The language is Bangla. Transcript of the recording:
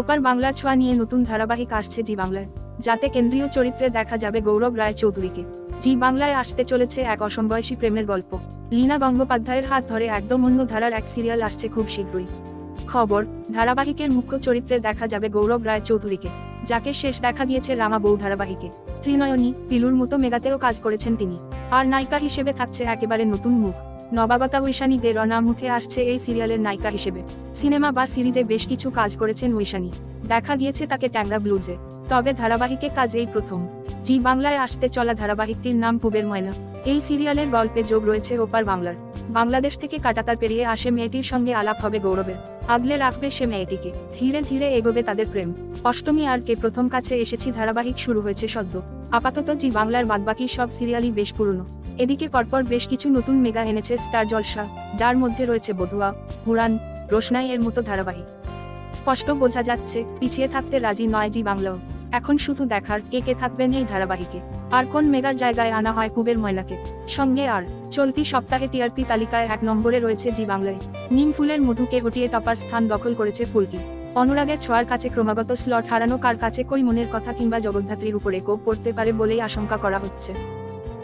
ওপার বাংলার ছোঁয়া নিয়ে নতুন ধারাবাহিক আসছে জি বাংলায়, যাতে কেন্দ্রীয় চরিত্রে দেখা যাবে গৌরব রায় চৌধুরীকে। জি বাংলায় আসতে চলেছে এক অসমবয়সী প্রেমের গল্প। লীনা গঙ্গোপাধ্যায়ের হাত ধরে একদম অন্য ধারার এক সিরিয়াল আসছে খুব শীঘ্রই। খবর, ধারাবাহিকের মুখ্য চরিত্রে দেখা যাবে গৌরব রায় চৌধুরীকে, যাকে শেষ দেখা দিয়েছে রামা বউ ধারাবাহিকে। ত্রিনয়নী, পিলুর মতো মেগাতেও কাজ করেছেন তিনি। আর নায়িকা হিসেবে থাকছে একেবারে নতুন মুখ। নবাগতা ঐশানী দে রনা মুখে আসছে এই সিরিয়ালের নায়িকা হিসেবে। সিনেমা বা সিরিজে বেশ কিছু কাজ করেছেন ঐশানী। দেখা গিয়েছে তাকে ট্যাংরা ব্লুজে। তবে ধারাবাহিকে কাজ এই প্রথম। জি বাংলায় আসতে চলা ধারাবাহিকটির নাম পুবের ময়না। এই সিরিয়ালের গল্পে যোগ রয়েছে ওপার বাংলার। বাংলাদেশ থেকে কাটাতার পেরিয়ে আসে মেয়েটির সঙ্গে আলাপ হবে গৌরবের। আগলে রাখবে সে মেয়েটিকে। ধীরে ধীরে এগোবে তাদের প্রেম। অষ্টমী আর কে প্রথম কাছে এসেছি ধারাবাহিক শুরু হয়েছে সদ্য। আপাতত জি বাংলার বাদবাকি সব সিরিয়ালই বেশ পুরনো। এদিকে পরপর বেশ কিছু নতুন মেগা এনেছে স্টার জলসা, যার মধ্যে রয়েছে বধুয়া হুরান রোশনাই এর মতো ধারাবাহিক। স্পষ্ট বোঝা যাচ্ছে, পিছিয়ে থাকতে রাজি নয় জি বাংলাও এখন শুধু দেখার কে কে থাকবেন এই ধারাবাহিকে। আর কোন মেগার জায়গায় আনা হয় কুবের ময়নাকে? সঙ্গে আর, চলতি সপ্তাহে টিআরপি তালিকায় এক নম্বরে রয়েছে জি বাংলায়। নিম ফুলের মধুকে হটিয়ে টপার স্থান দখল করেছে ফুলকি। অনুরাগের ছোঁয়ার কাছে ক্রমাগত স্লট হারানো কার কাছে কই মনের কথা কিংবা জগদ্ধাত্রীর উপরে কোপ পড়তে পারে বলেই আশঙ্কা করা হচ্ছে।